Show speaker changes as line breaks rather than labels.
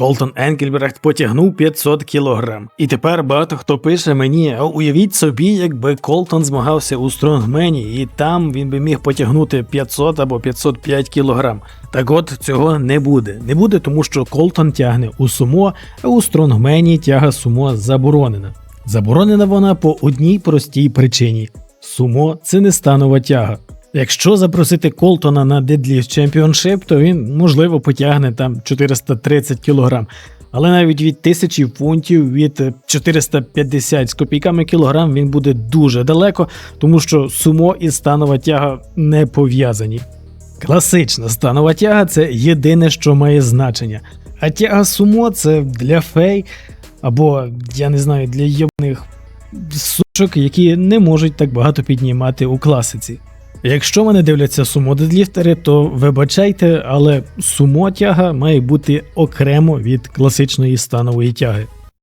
Колтон Енкельбрехт потягнув 500 кілограм. І тепер багато хто пише мені: «А уявіть собі, якби Колтон змагався у Стронгмені, і там він би міг потягнути 500 або 505 кілограм. Так от цього не буде. Не буде, тому що Колтон тягне у сумо, а у Стронгмені тяга сумо заборонена. Заборонена вона по одній простій причині: сумо це не станова тяга. Якщо запросити Колтона на Deadlift Championship, то він можливо потягне там 430 кг. Але навіть від 1000 фунтів, від 450 з копійками кілограм він буде дуже далеко, тому що сумо і станова тяга не пов'язані. Класична станова тяга це єдине, що має значення. А тяга сумо це для фей або, я не знаю, для йобаних сучок, які не можуть так багато піднімати у класиці. Якщо мене дивляться сумо-дедліфтери, то вибачайте, але сумо тяга має бути окремо від класичної станової тяги.